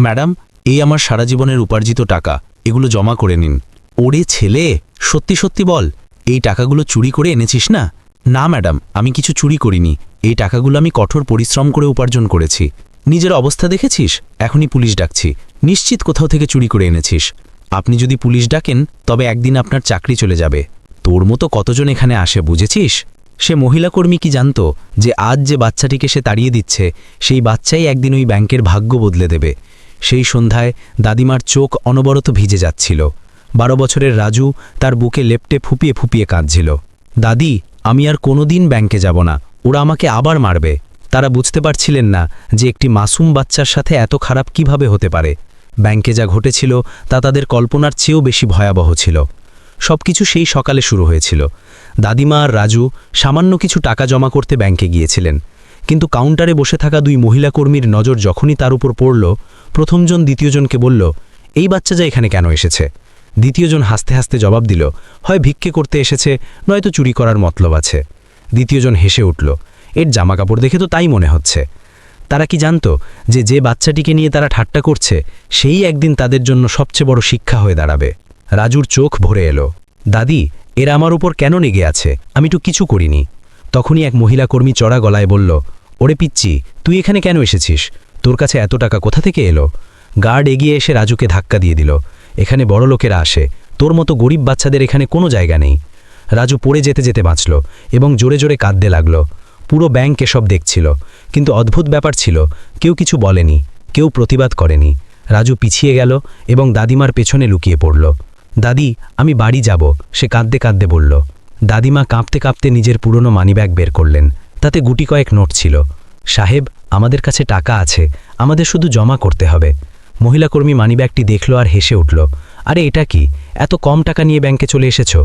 Madam এই আমার সারা জীবনের উপার্জিত টাকা। এগুলো জমা করে নিন। ওরে ছেলে, সত্যি সত্যি বল, এই টাকাগুলো চুরি করে এনেছিস না? না ম্যাডাম, আমি কিছু চুরি করিনি। এই টাকাগুলো আমি কঠোর পরিশ্রম করে উপার্জন করেছি। নিজের অবস্থা দেখেছিস? এখনই পুলিশ ডাকছি। নিশ্চিত কোথাও থেকে চুরি করে এনেছিস। আপনি যদি পুলিশ ডাকেন, তবে একদিন আপনার চাকরি চলে যাবে। তোর মতো কতজন এখানে আসে, বুঝেছিস? সে মহিলা কর্মী কি জানত যে আজ যে বাচ্চাটিকে সে তাড়িয়ে দিচ্ছে, সেই বাচ্চাই একদিন ওই ব্যাংকের ভাগ্য বদলে দেবে। সেই সন্ধ্যায় দাদিমার চোখ অনবরত ভিজে যাচ্ছিল। বারো বছরের রাজু তার বুকে লেপটে ফুপিয়ে ফুপিয়ে কাঁদছিল। দাদি, আমি আর কোনোদিন ব্যাংকে যাব না, ওরা আমাকে আবার মারবে। তারা বুঝতে পারছিলেন না যে একটি মাসুম বাচ্চার সাথে এত খারাপ কীভাবে হতে পারে। ব্যাংকে যা ঘটেছিল তা তাদের কল্পনার চেয়েও বেশি ভয়াবহ ছিল। সবকিছু সেই সকালে শুরু হয়েছিল। দাদিমা আর রাজু সামান্য কিছু টাকা জমা করতে ব্যাংকে গিয়েছিলেন। কিন্তু কাউন্টারে বসে থাকা দুই মহিলা কর্মীর নজর যখনই তার উপর পড়ল, প্রথমজন দ্বিতীয়জনকে বলল, এই বাচ্চা যা এখানে কেন এসেছে? দ্বিতীয়জন হাসতে হাসতে জবাব দিল, হয় ভিক্ষে করতে এসেছে, নয়তো চুরি করার মতলব আছে। দ্বিতীয়জন হেসে উঠল, এর জামাকাপড় দেখে তো তাই মনে হচ্ছে। তারা কি জানত যে যে বাচ্চাটিকে নিয়ে তারা ঠাট্টা করছে, সেই একদিন তাদের জন্য সবচেয়ে বড় শিক্ষা হয়ে দাঁড়াবে। রাজুর চোখ ভরে এলো, দাদি, এরা আমার উপর কেন নেগে আছে? আমি তো কিছু করিনি। তখনই এক মহিলা কর্মী চড়া গলায় বলল ওরে পিচ্ছি তুই এখানে কেন এসেছিস? তোর কাছে এত টাকা কোথা থেকে এলো? গার্ড এগিয়ে এসে রাজুকে ধাক্কা দিয়ে দিল। এখানে বড় লোকেরা আসে। তোর মতো গরিব বাচ্চাদের এখানে কোনো জায়গা নেই। রাজু পড়ে যেতে যেতে বাঁচল এবং জোরে জোরে কাঁদতে লাগল। পুরো ব্যাংক এসব দেখছিল। কিন্তু অদ্ভুত ব্যাপার ছিল, কেউ কিছু বলেনি, কেউ প্রতিবাদ করেনি। রাজু পিছিয়ে গেল এবং দাদিমার পেছনে লুকিয়ে পড়ল। দাদি, আমি বাড়ি যাব, সে কাঁদতে কাঁদতে বলল। দাদিমা কাঁপতে কাঁপতে নিজের পুরনো মানিব্যাগ বের করলেন। তাতে গুটি কয়েক নোট ছিল। সাহেব, আমাদের কাছে টাকা আছে, আমাদের শুধু জমা করতে হবে। মহিলা কর্মী মানিব্যাগটি দেখল আর হেসে উঠল। আরে, এটা কি? এত কম টাকা নিয়ে ব্যাংকে চলে এসেছ?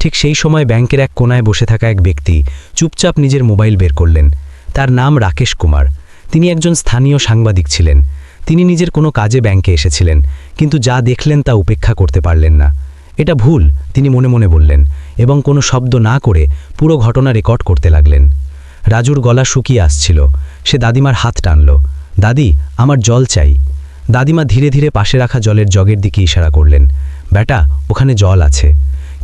ঠিক সেই সময় ব্যাংকের এক কোনায় বসে থাকা এক ব্যক্তি চুপচাপ নিজের মোবাইল বের করলেন। তার নাম রাকেশ কুমার। তিনি একজন স্থানীয় সাংবাদিক ছিলেন। তিনি নিজের কোনো কাজে ব্যাংকে এসেছিলেন, কিন্তু যা দেখলেন তা উপেক্ষা করতে পারলেন না। এটা ভুল, তিনি মনে মনে বললেন, এবং কোনো শব্দ না করে পুরো ঘটনা রেকর্ড করতে লাগলেন। রাজুর গলা শুকিয়ে আসছিল। সে দাদিমার হাত টানল। দাদি, আমার জল চাই। দাদিমা ধীরে ধীরে পাশে রাখা জলের জগের দিকে ইশারা করলেন। বেটা ওখানে জল আছে।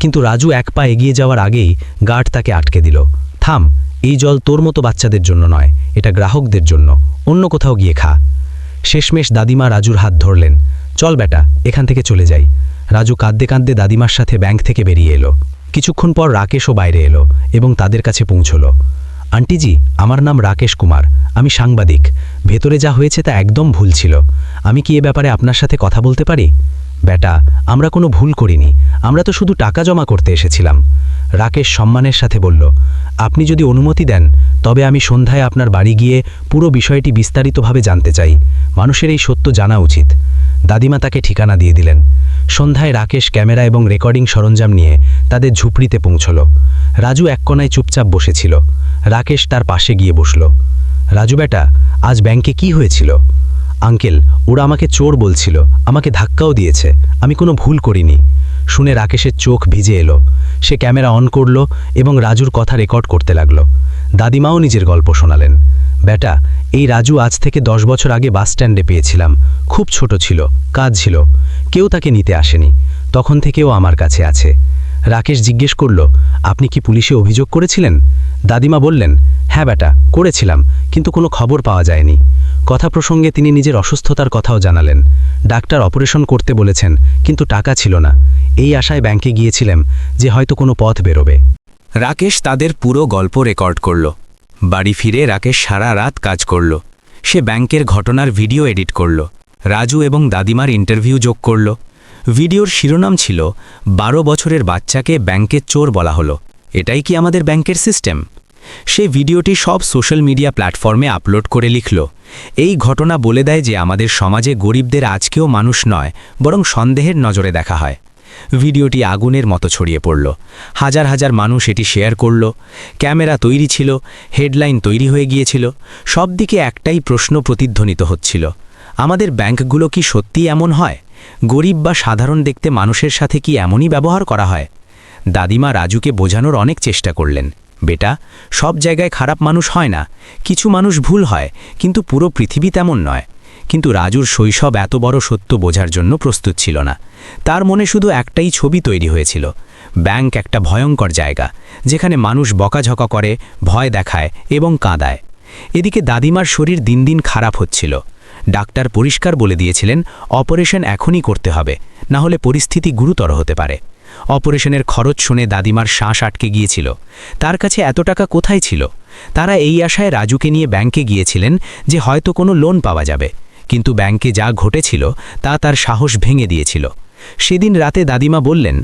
কিন্তু রাজু এক পা এগিয়ে যাওয়ার আগেই গার্ড তাকে আটকে দিল। থাম, এই জল তোর মতো বাচ্চাদের জন্য নয়, এটা গ্রাহকদের জন্য। অন্য কোথাও গিয়ে খা। শেষমেশ দাদিমা রাজুর হাত ধরলেন। চল বেটা এখান থেকে চলে যাই। রাজু কাঁদতে কাঁদতে দাদিমার সাথে ব্যাংক থেকে বেরিয়ে এলো। কিছুক্ষণ পর রাকেশও বাইরে এলো এবং তাদের কাছে পৌঁছল। আন্টিজি, আমার নাম রাকেশ কুমার। আমি সাংবাদিক। ভেতরে যা হয়েছে তা একদম ভুল ছিল। আমি কি এ ব্যাপারে আপনার সাথে কথা বলতে পারি? বেটা আমরা কোনো ভুল করিনি। আমরা তো শুধু টাকা জমা করতে এসেছিলাম। রাকেশ সম্মানের সাথে বলল, আপনি যদি অনুমতি দেন, তবে আমি সন্ধ্যায় আপনার বাড়ি গিয়ে পুরো বিষয়টি বিস্তারিতভাবে জানতে চাই। মানুষের এই সত্য জানা উচিত। দাদিমা তাকে ঠিকানা দিয়ে দিলেন। সন্ধ্যায় রাকেশ ক্যামেরা এবং রেকর্ডিং সরঞ্জাম নিয়ে তাদের ঝুপড়িতে পৌঁছল। রাজু এক কোনায় চুপচাপ বসেছিল। রাকেশ তার পাশে গিয়ে বসল। রাজু বেটা, আজ ব্যাংকে কি হয়েছিল? আঙ্কেল, ওরা আমাকে চোর বলছিল, আমাকে ধাক্কাও দিয়েছে, আমি কোনো ভুল করিনি। শুনে রাকেশের চোখ ভিজে এলো। সে ক্যামেরা অন করল এবং রাজুর কথা রেকর্ড করতে লাগল। দাদিমাও নিজের গল্প শোনালেন। বেটা, এই রাজু আজ থেকে দশ বছর আগে বাস স্ট্যান্ডে পেয়েছিলাম। খুব ছোট ছিল কাজ ছিল কেউ তাকে নিতে আসেনি। তখন থেকেও আমার কাছে আছে। রাকেশ জিজ্ঞেস করল, আপনি কি পুলিশে অভিযোগ করেছিলেন? দাদিমা বললেন হ্যাঁ বেটা, করেছিলাম, কিন্তু কোনো খবর পাওয়া যায়নি। কথা প্রসঙ্গে তিনি নিজের অসুস্থতার কথাও জানালেন। ডাক্তার অপারেশন করতে বলেছেন, কিন্তু টাকা ছিল না। এই আশায় ব্যাংকে গিয়েছিলাম যে হয়তো কোনো পথ বেরোবে। রাকেশ তাদের পুরো গল্প রেকর্ড করল। বাড়ি ফিরে রাকেশ সারা রাত কাজ করল। সে ব্যাংকের ঘটনার ভিডিও এডিট করল। রাজু এবং দাদিমার ইন্টারভিউ যোগ করল। ভিডিওর শিরোনাম ছিল, বারো বছরের বাচ্চাকে ব্যাংকের চোর বলা হলো। এটাই কি আমাদের ব্যাংকের সিস্টেম? সে ভিডিওটি সব সোশ্যাল মিডিয়া প্ল্যাটফর্মে আপলোড করে লিখল। এই ঘটনা বলে দেয় যে আমাদের সমাজে গরিবদের আজকেও মানুষ নয়, বরং সন্দেহের নজরে দেখা হয়। ভিডিওটি আগুনের মতো ছড়িয়ে পড়ল। হাজার হাজার মানুষ এটি শেয়ার করল। ক্যামেরা তৈরি ছিল, হেডলাইন তৈরি হয়ে গিয়েছিল সব দিকে একটাই প্রশ্ন প্রতিধ্বনিত হচ্ছিল, আমাদের ব্যাংকগুলো কি সত্যি এমন হয়? গরিব বা সাধারণ দেখতে মানুষের সাথে কি এমনই ব্যবহার করা হয়? দাদিমা রাজুকে বোঝানোর অনেক চেষ্টা করলেন। বেটা, সব জায়গায় খারাপ মানুষ হয় না। কিছু মানুষ ভুল হয়, কিন্তু পুরো পৃথিবী তেমন নয়। কিন্তু রাজুর শৈশব এত বড় সত্য বোঝার জন্য প্রস্তুত ছিল না। তার মনে শুধু একটাই ছবি তৈরি হয়েছিল। ব্যাংক একটা ভয়ঙ্কর জায়গা, যেখানে মানুষ বকাঝকা করে, ভয় দেখায় এবং কাঁদায়। এদিকে দাদিমার শরীর দিন দিন খারাপ হচ্ছিল। ডাক্তার পরিষ্কার বলে দিয়েছিলেন, অপারেশন এখনই করতে হবে না হলে পরিস্থিতি গুরুতর হতে পারে। অপারেশনের খরচ শুনে দাদিমার শ্বাস আটকে গিয়েছিল। তার কাছে এত টাকা কোথায় ছিল? তারা এই আশায় রাজুকে নিয়ে ব্যাংকে গিয়েছিলেন যে হয়তো কোনো লোন পাওয়া যাবে, কিন্তু ব্যাংকে যা ঘটেছিল তা তার সাহস ভেঙে দিয়েছিল। সেদিন রাতে দাদিমা বললেন,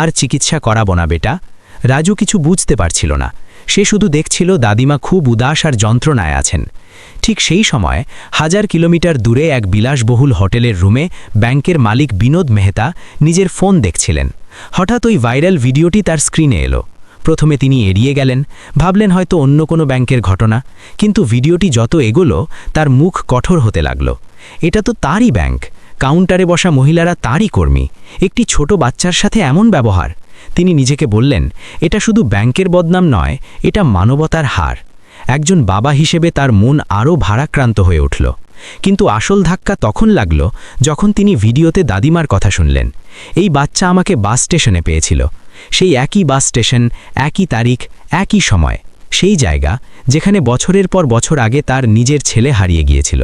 আর চিকিৎসা করাবো না বেটা, রাজু কিছু বুঝতে পারছিল না। সে শুধু দেখছিল দাদিমা খুব উদাস আর যন্ত্রণায় আছেন। ঠিক সেই সময় হাজার কিলোমিটার দূরে এক বিলাসবহুল হোটেলের রুমে ব্যাংকের মালিক বিনোদ মেহতা নিজের ফোন দেখছিলেন। হঠাৎ ওই ভাইরাল ভিডিওটি তার স্ক্রিনে এলো। প্রথমে তিনি এড়িয়ে গেলেন, ভাবলেন হয়তো অন্য কোনো ব্যাংকের ঘটনা, কিন্তু ভিডিওটি যত এগোলো, তার মুখ কঠোর হতে লাগল। এটা তো তারই ব্যাংক, কাউন্টারে বসা মহিলারা তারই কর্মী, একটি ছোট বাচ্চার সাথে এমন ব্যবহার। তিনি নিজেকে বললেন, এটা শুধু ব্যাংকের বদনাম নয়, এটা মানবতার হার। একজন বাবা হিসেবে তার মন আরও ভারাক্রান্ত হয়ে উঠল। কিন্তু আসল ধাক্কা তখন লাগল যখন তিনি ভিডিওতে দাদিমার কথা শুনলেন। এই বাচ্চা আমাকে বাস স্টেশনে পেয়েছিল। সেই একই বাস স্টেশন, একই তারিখ, একই সময়, সেই জায়গা যেখানে বছরের পর বছর আগে তার নিজের ছেলে হারিয়ে গিয়েছিল।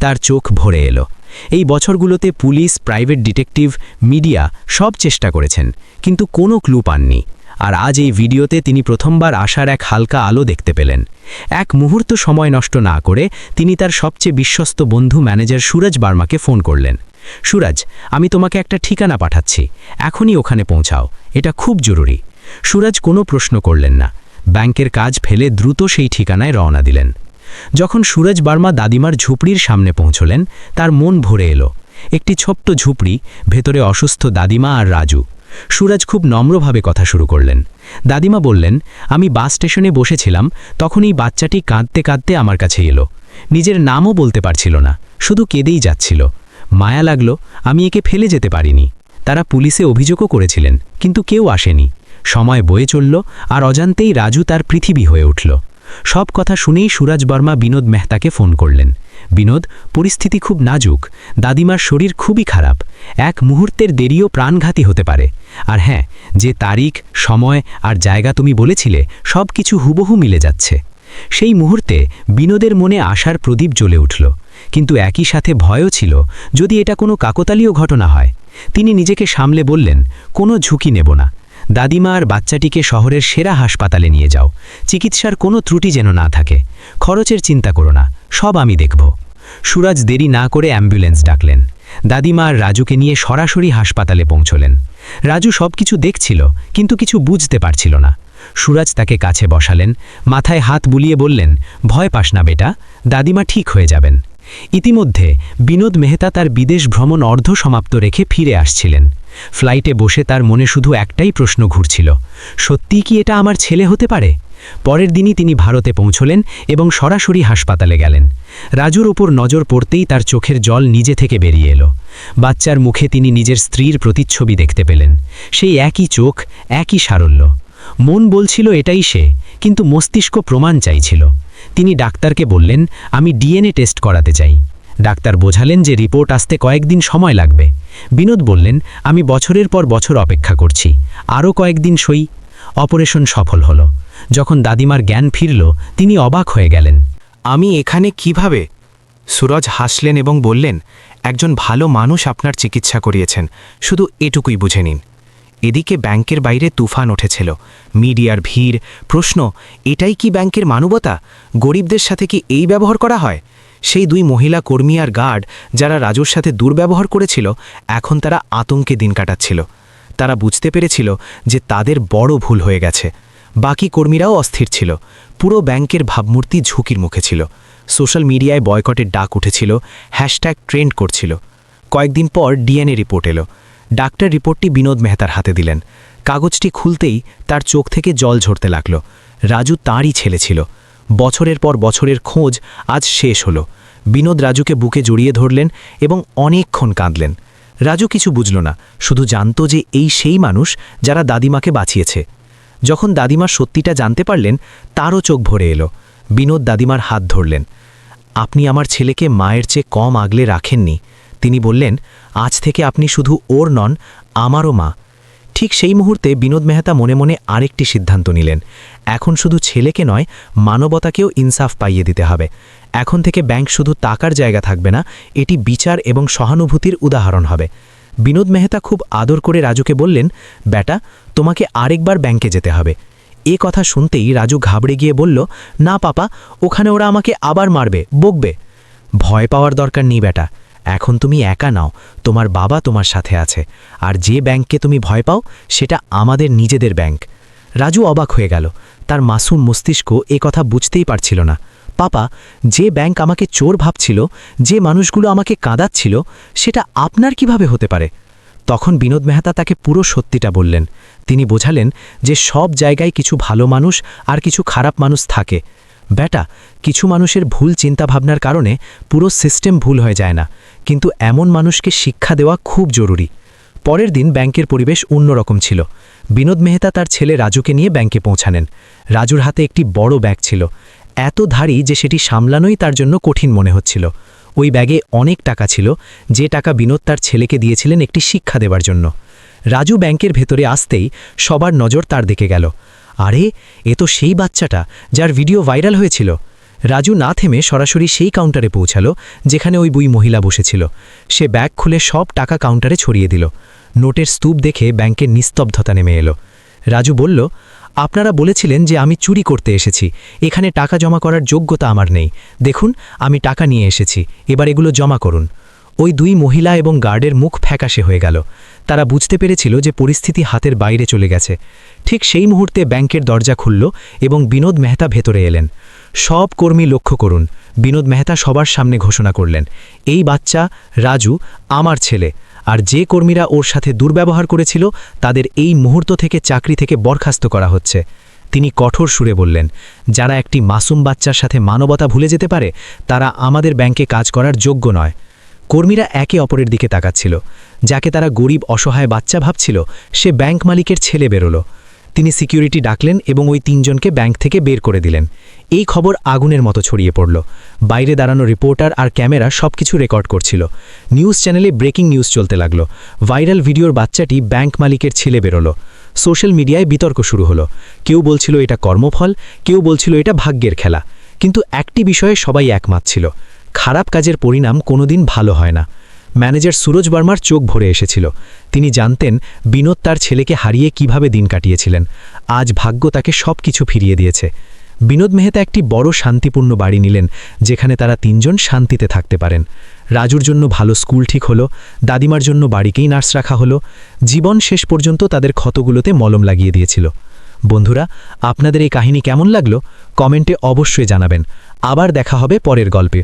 তার চোখ ভরে এলো। এই বছরগুলোতে পুলিশ, প্রাইভেট ডিটেকটিভ, মিডিয়া সব চেষ্টা করেছেন, কিন্তু কোনো ক্লু পাননি। আর আজ এই ভিডিওতে তিনি প্রথমবার আসার এক হালকা আলো দেখতে পেলেন। এক মুহূর্ত সময় নষ্ট না করে তিনি তার সবচেয়ে বিশ্বস্ত বন্ধু ম্যানেজার সুরজ বার্মাকে ফোন করলেন। সুরজ, আমি তোমাকে একটা ঠিকানা পাঠাচ্ছি। এখনই ওখানে পৌঁছাও। এটা খুব জরুরি। সুরজ কোনো প্রশ্ন করলেন না। ব্যাংকের কাজ ফেলে দ্রুত সেই ঠিকানায় রওনা দিলেন। যখন সুরজ বার্মা দাদিমার ঝুপড়ির সামনে পৌঁছলেন, তার মন ভরে এলো। একটি ছোট্ট ঝুপড়ি, ভেতরে অসুস্থ দাদিমা আর রাজু। সুরজ খুব নম্রভাবে কথা শুরু করলেন। দাদিমা বললেন, আমি বাস স্টেশনে বসেছিলাম, তখন এই বাচ্চাটি কাঁদতে কাঁদতে আমার কাছে এলো। নিজের নামও বলতে পারছিল না, শুধু কেঁদেই যাচ্ছিল। মায়া লাগল, আমি একে ফেলে যেতে পারিনি। তারা পুলিশে অভিযোগও করেছিলেন, কিন্তু কেউ আসেনি। সময় বয়ে চলল, আর অজান্তেই রাজু তার পৃথিবী হয়ে উঠল। সব কথা শুনেই সুরাজ বর্মা বিনোদ মেহতাকে ফোন করলেন। বিনোদ, পরিস্থিতি খুব নাজুক, দাদিমার শরীর খুবই খারাপ, এক মুহূর্তের দেরিও প্রাণঘাতী হতে পারে। আর হ্যাঁ যে তারিখ, সময় আর জায়গা তুমি বলেছিলে সব কিছু হুবহু মিলে যাচ্ছে। সেই মুহূর্তে বিনোদের মনে আশার প্রদীপ জ্বলে উঠল, কিন্তু একই সাথে ভয়ও ছিল যদি এটা কোনো কাকতালীয় ঘটনা হয়। তিনি নিজেকে সামলে বললেন, কোনো ঝুঁকি নেব না। দাদিমা আর বাচ্চাটিকে শহরের সেরা হাসপাতালে নিয়ে যাও। চিকিৎসার কোনো ত্রুটি যেন না থাকে। খরচের চিন্তা করো না। সব আমি দেখব। সুরাজ দেরি না করে অ্যাম্বুলেন্স ডাকলেন। দাদিমা আর রাজুকে নিয়ে সরাসরি হাসপাতালে পৌঁছলেন। রাজু সব কিছু দেখছিল, কিন্তু কিছু বুঝতে পারছিল না। সুরাজ তাকে কাছে বসালেন, মাথায় হাত বুলিয়ে বললেন, ভয় পাস না বেটা, দাদিমা ঠিক হয়ে যাবেন। ইতিমধ্যে বিনোদ মেহতা তার বিদেশ ভ্রমণ অর্ধ সমাপ্ত রেখে ফিরে আসছিলেন। ফ্লাইটে বসে তার মনে শুধু একটাই প্রশ্ন ঘুরছিল, সত্যিই কি এটা আমার ছেলে হতে পারে? পরের দিনই তিনি ভারতে পৌঁছলেন এবং সরাসরি হাসপাতালে গেলেন। রাজুর ওপর নজর পড়তেই তার চোখের জল নিজে থেকে বেরিয়ে এলো। বাচ্চার মুখে তিনি নিজের স্ত্রীর প্রতিচ্ছবি দেখতে পেলেন। সেই একই চোখ, একই সারল্য। মন বলছিল এটাই সে, কিন্তু মস্তিষ্ক প্রমাণ চাইছিল। তিনি ডাক্তারকে বললেন, আমি ডিএনএ টেস্ট করাতে চাই। ডাক্তার বোঝালেন যে রিপোর্ট আসতে কয়েকদিন সময় লাগবে। বিনোদ বললেন, আমি বছরের পর বছর অপেক্ষা করছি। আরও কয়েকদিন সই। অপারেশন সফল হলো। যখন দাদিমার জ্ঞান ফিরল, তিনি অবাক হয়ে গেলেন। আমি এখানে কীভাবে? সুরজ হাসলেন এবং বললেন, একজন ভালো মানুষ আপনার চিকিৎসা করিয়েছেন। শুধু এটুকুই বুঝে নিন। এদিকে ব্যাংকের বাইরে তুফান উঠেছিল। মিডিয়ার ভিড়, প্রশ্ন, এটাই কি ব্যাংকের মানবতা? গরিবদের সাথে কি এই ব্যবহার করা হয়? সেই দুই মহিলা কর্মী আর গার্ড, যারা রাজুর সাথে দুর্ব্যবহার করেছিল, এখন তারা আতঙ্কে দিন কাটাচ্ছিল। তারা বুঝতে পেরেছিল যে তাদের বড় ভুল হয়ে গেছে। বাকি কর্মীরাও অস্থির ছিল। পুরো ব্যাংকের ভাবমূর্তি ঝুঁকির মুখে ছিল। সোশ্যাল মিডিয়ায় বয়কটের ডাক উঠেছিল, হ্যাশট্যাগ ট্রেন্ড করছিল। কয়েকদিন পর ডিএনএ রিপোর্ট এলো। ডাক্তার রিপোর্টটি বিনোদ মেহতার হাতে দিলেন। কাগজটি খুলতেই তার চোখ থেকে জল ঝরতে লাগল। রাজু তাঁরই ছেলে ছিল। বছরের পর বছরের খোঁজ আজ শেষ হলো। বিনোদ রাজুকে বুকে জড়িয়ে ধরলেন এবং অনেকক্ষণ কাঁদলেন। রাজু কিছু বুঝল না, শুধু জানত যে এই সেই মানুষ যারা দাদিমাকে বাঁচিয়েছে। যখন দাদিমার সত্যিটা জানতে পারলেন, তারও চোখ ভরে এলো। বিনোদ দাদিমার হাত ধরলেন। আপনি আমার ছেলেকে মায়ের চেয়ে কম আগলে রাখেননি। তিনি বললেন, আজ থেকে আপনি শুধু ওর নন, আমারও মা। ঠিক সেই মুহূর্তে বিনোদ মেহতা মনে মনে আরেকটি সিদ্ধান্ত নিলেন। এখন শুধু ছেলেকে নয়, মানবতাকেও ইনসাফ পাইয়ে দিতে হবে। এখন থেকে ব্যাংক শুধু টাকার জায়গা থাকবে না, এটি বিচার এবং সহানুভূতির উদাহরণ হবে। বিনোদ মেহতা খুব আদর করে রাজুকে বললেন, বেটা, তোমাকে আরেকবার ব্যাংকে যেতে হবে। এ কথা শুনতেই রাজু ঘাবড়ে গিয়ে বলল, না পাপা, ওখানে ওরা আমাকে আবার মারবে, বকবে। ভয় পাওয়ার দরকার নেই বেটা, এখন তুমি একা নাও, তোমার বাবা তোমার সাথে আছে, আর যে ব্যাংককে তুমি ভয় পাও, সেটা আমাদের নিজেদের ব্যাংক। রাজু অবাক হয়ে গেল, তার মাসুম মস্তিষ্ক এ কথা বুঝতেই পারছিল না। পাপা, যে ব্যাংক আমাকে চোর ভাবছিল, যে মানুষগুলো আমাকে কাঁদাচ্ছিল, সেটা আপনার কীভাবে হতে পারে? তখন বিনোদ মেহতা তাকে পুরো সত্যিটা বললেন। তিনি বোঝালেন যে সব জায়গায় কিছু ভালো মানুষ আর কিছু খারাপ মানুষ থাকে। বেটা কিছু মানুষের ভুল চিন্তাভাবনার কারণে পুরো সিস্টেম ভুল হয়ে যায় না, কিন্তু এমন মানুষকে শিক্ষা দেওয়া খুব জরুরি। পরের দিন ব্যাংকের পরিবেশ অন্যরকম ছিল। বিনোদ মেহতা তার ছেলে রাজুকে নিয়ে ব্যাংকে পৌঁছানেন রাজুর হাতে একটি বড় ব্যাগ ছিল। এত ধারী যে সেটি সামলানোই তার জন্য কঠিন মনে হচ্ছিল। ওই ব্যাগে অনেক টাকা ছিল, যে টাকা বিনোদ তার ছেলেকে দিয়েছিলেন একটি শিক্ষা দেবার জন্য। রাজু ব্যাংকের ভেতরে আসতেই সবার নজর তার দিকে গেল। আরে, এ তো সেই বাচ্চাটা যার ভিডিও ভাইরাল হয়েছিল। রাজু না থেমে সরাসরি সেই কাউন্টারে পৌঁছালো, যেখানে ওই বুই মহিলা বসেছিল। সে ব্যাগ খুলে সব টাকা কাউন্টারে ছড়িয়ে দিল। নোটের স্তূপ দেখে ব্যাংকের নিস্তব্ধতা নেমে এলো। রাজু বলল আপনারা বলেছিলেন যে আমি চুরি করতে এসেছি। এখানে টাকা জমা করার যোগ্যতা আমার নেই। দেখুন, আমি টাকা নিয়ে এসেছি। এবার এগুলো জমা করুন। ওই দুই মহিলা এবং গার্ডের মুখ ফ্যাকাশে হয়ে গেল। তারা বুঝতে পেরেছিল যে পরিস্থিতি হাতের বাইরে চলে গেছে। ঠিক সেই মুহূর্তে ব্যাংকের দরজা খুলল এবং বিনোদ মেহতা ভেতরে এলেন। সব কর্মী লক্ষ্য করুন। বিনোদ মেহতা সবার সামনে ঘোষণা করলেন, এই বাচ্চা, রাজু, আমার ছেলে। আর যে কর্মীরা ওর সাথে দুর্ব্যবহার করেছিল, তাদের এই মুহূর্ত থেকে চাকরি থেকে বরখাস্ত করা হচ্ছে। তিনি কঠোর সুরে বললেন, যারা একটি মাসুম বাচ্চার সাথে মানবতা ভুলে যেতে পারে, তারা আমাদের ব্যাংকে কাজ করার যোগ্য নয়। কর্মীরা একে অপরের দিকে তাকাচ্ছিল। যাকে তারা গরিব, অসহায় বাচ্চা ভাবছিল, সে ব্যাংক মালিকের ছেলে বেরোলো। তিনি সিকিউরিটি ডাকলেন এবং ওই তিনজনকে ব্যাংক থেকে বের করে দিলেন। এই খবর আগুনের মতো ছড়িয়ে পড়ল। বাইরে দাঁড়ানো রিপোর্টার আর ক্যামেরা সবকিছু রেকর্ড করছিল। নিউজ চ্যানেলে ব্রেকিং নিউজ চলতে লাগল। ভাইরাল ভিডিওর বাচ্চাটি ব্যাংক মালিকের ছেলে বেরোলো। সোশ্যাল মিডিয়ায় বিতর্ক শুরু হলো। কেউ বলছিল এটা কর্মফল, কেউ বলছিল এটা ভাগ্যের খেলা। কিন্তু একটি বিষয়ে সবাই একমাত ছিল। খারাপ কাজের পরিণাম কোনোদিন ভালো হয় না। ম্যানেজার সুরজ বর্মার চোখ ভরে এসেছিল। তিনি জানতেন বিনোদ তার ছেলেকে হারিয়ে কীভাবে দিন কাটিয়েছিলেন। আজ ভাগ্য তাকে সব কিছু ফিরিয়ে দিয়েছে। বিনোদ মেহতা একটি বড় শান্তিপূর্ণ বাড়ি নিলেন, যেখানে তারা তিনজন শান্তিতে থাকতে পারেন। রাজুর জন্য ভালো স্কুল ঠিক হলো, দাদিমার জন্য বাড়িকেই নার্স রাখা হলো, জীবন শেষ পর্যন্ত তাদের ক্ষতগুলোতে মলম লাগিয়ে দিয়েছিল। বন্ধুরা, আপনাদের এই কাহিনী কেমন লাগল? কমেন্টে অবশ্যই জানাবেন। আবার দেখা হবে পরের গল্পে।